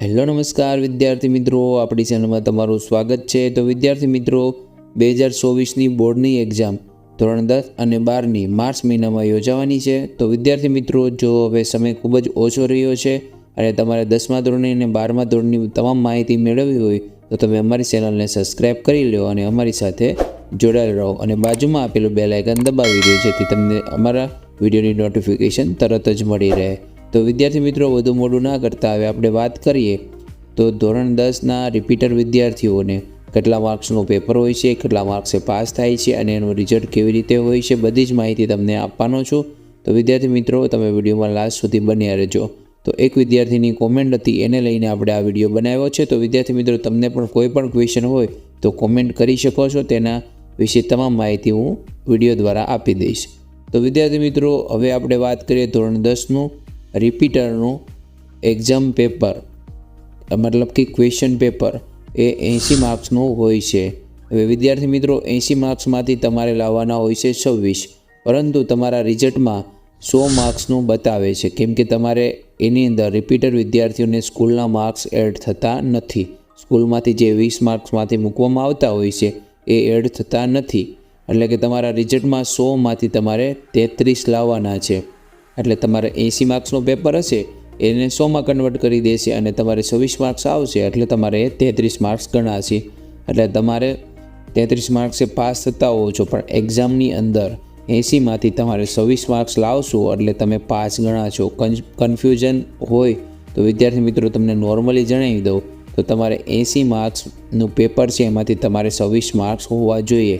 Hello નમસ્કાર વિદ્યાર્થી મિત્રો, આપણી ચેનલમાં તમારું સ્વાગત છે. તો વિદ્યાર્થી મિત્રો બે હજાર ચોવીસની બોર્ડની એક્ઝામ ધોરણ દસ અને બારની માર્ચ મહિનામાં યોજાવાની છે. તો વિદ્યાર્થી મિત્રો, જો હવે સમય ખૂબ જ ઓછો રહ્યો છે અને તમારે દસમા ધોરણની અને બારમા ધોરણની તમામ માહિતી મેળવવી હોય, તો તમે અમારી ચેનલને સબસ્ક્રાઈબ કરી લો અને અમારી સાથે જોડાયેલ રહો અને બાજુમાં આપેલું બે લાઇકન દબાવી દો, જેથી તમને અમારા વિડીયોની નોટિફિકેશન તરત જ મળી રહે. તો વિદ્યાર્થી મિત્રો, વધુ મોડું ના કરતા હવે આપણે વાત કરીએ તો ધોરણ દસના રિપીટર વિદ્યાર્થીઓને કેટલા માર્ક્સનું પેપર હોય છે, કેટલા માર્ક્સે પાસ થાય છે અને એનું રિઝલ્ટ કેવી રીતે હોય છે, બધી જ માહિતી તમને આપવાનો છું. તો વિદ્યાર્થી મિત્રો, તમે વિડીયોમાં લાસ્ટ સુધી બન્યા રહેજો. તો એક વિદ્યાર્થીની કોમેન્ટ હતી, એને લઈને આપણે આ વીડિયો બનાવ્યો છે. તો વિદ્યાર્થી મિત્રો, તમને પણ કોઈ પણ ક્વેશ્ચન હોય તો કોમેન્ટ કરી શકો છો. તેના વિશે તમામ માહિતી હું વીડિયો દ્વારા આપી દઈશ. તો વિદ્યાર્થી મિત્રો, હવે આપણે વાત કરીએ ધોરણ દસનું. રિપીટરનું એક્ઝામ પેપર મતલબ કે ક્વેશ્ચન પેપર એ એંસી માર્ક્સનું હોય છે. હવે વિદ્યાર્થી મિત્રો એંસી માર્ક્સમાંથી તમારે લાવવાના હોય છે છવ્વીસ. પરંતુ તમારા રિઝલ્ટમાં સો માર્ક્સનું બતાવે છે. કેમ કે તમારે એની અંદર રિપીટર વિદ્યાર્થીઓને સ્કૂલના માર્ક્સ એડ થતા નથી. સ્કૂલમાંથી જે વીસ માર્ક્સમાંથી મૂકવામાં આવતા હોય છે, એ એડ થતા નથી. એટલે કે તમારા રિઝલ્ટમાં સોમાંથી તમારે તેત્રીસ લાવવાના છે. એટલે તમારે એંસી માર્ક્સનું પેપર હશે, એને સોમાં કન્વર્ટ કરી દેશે અને તમારે છવ્વીસ માર્ક્સ આવશે, એટલે તમારે તેત્રીસ માર્ક્સ ગણાશે. એટલે તમારે તેત્રીસ માર્ક્સે પાસ થતા હોવ છો, પણ એક્ઝામની અંદર એંસીમાંથી તમારે છવ્વીસ માર્ક્સ લાવશો, એટલે તમે પાસ ગણાશો. કન્ફ્યુઝન હોય તો વિદ્યાર્થી મિત્રો તમને નોર્મલી જણાવી દઉં, તો તમારે એંસી માર્ક્સનું પેપર છે, એમાંથી તમારે છવ્વીસ માર્ક્સ હોવા જોઈએ.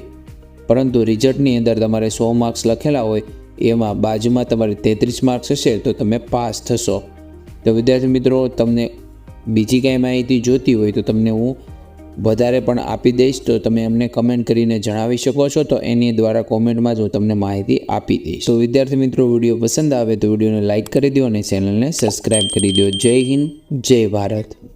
પરંતુ રિઝલ્ટની અંદર તમારે સો માર્ક્સ લખેલા હોય એમાં બાજુમાં તમારે તેત્રીસ માર્ક્સ હશે તો તમે પાસ થશો. તો વિદ્યાર્થી મિત્રો, તમને બીજી કાંઈ માહિતી જોતી હોય તો તમને હું વધારે પણ આપી દઈશ. તો તમે અમને કમેન્ટ કરીને જણાવી શકો છો. તો એની દ્વારા કોમેન્ટમાં જ હું તમને માહિતી આપી દઈશ. તો વિદ્યાર્થી મિત્રો, વીડિયો પસંદ આવે તો વિડીયોને લાઇક કરી દો અને ચેનલને સબસ્ક્રાઈબ કરી દો. જય હિન્દ, જય ભારત.